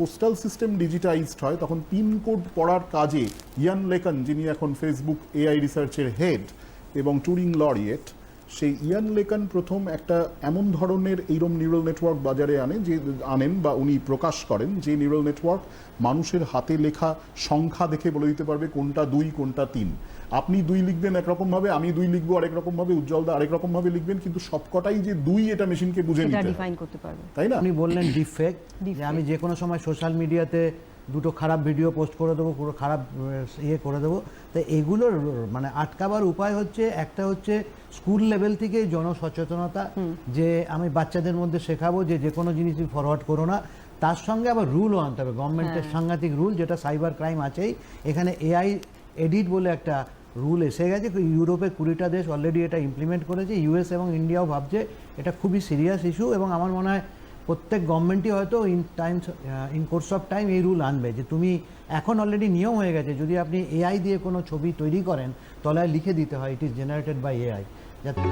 Postal system digitised হয়, তখন pin code পড়ার কাজে ইয়ান লেকন, যিনি এখন ফেসবুক এআই রিসার্চের হেড এবং টুরিং লরিয়েট, সেই ইয়ান লেকন প্রথম একটা এমন ধরনের এইরম নিউরাল নেটওয়ার্ক বাজারে আনে, যে আনেন বা উনি প্রকাশ করেন, যে নিউরাল নেটওয়ার্ক মানুষের হাতে লেখা সংখ্যা দেখে বলে দিতে পারবে কোনটা দুই, কোনটা তিন। আপনি দুই লিখবেন একরকম ভাবে আমি দুই লিখব আরেক রকম ভাবে উজ্জ্বলদা আরেক রকম ভাবে লিখবেন কিন্তু সবকটাই যে দুই এটা মেশিনকে বুঝে নিতে ডিফাইন করতে পারবে তাই না? আপনি বললেন ডিফেক্ট যে আমি যে কোনো সময় সোশ্যাল মিডিয়াতে দুটো খারাপ ভিডিও পোস্ট করে দেবো পুরো খারাপ ইয়ে করে দেবো। তো এগুলোর মানে আটকাবার উপায় হচ্ছে একটা হচ্ছে স্কুল লেভেল থেকে জনসচেতনতা যে আমি বাচ্চাদের মধ্যে শেখাবো যে যে কোনো জিনিসই ফরওয়ার্ড করো না। তার সঙ্গে আবার রুলও আনতে হবে। গভর্নমেন্টের সাংঘাতিক রুল যেটা সাইবার ক্রাইম আছেই এখানে এআই এডিট বলে একটা রুল এসে গেছে ইউরোপের কুড়িটা দেশ অলরেডি এটা ইমপ্লিমেন্ট করেছে ইউএস এবং ইন্ডিয়াও ভাবছে এটা খুবই সিরিয়াস ইস্যু এবং আমার মনে হয় প্রত্যেক গভর্নমেন্টই হয়তো in times in course of time এই রুল আনবে যে তুমি এখন অলরেডি নিয়ম হয়ে গেছে, যদি আপনি এআই দিয়ে কোনো ছবি তৈরি করেন, তলায় লিখে দিতে হয় it is generated by AI যাতে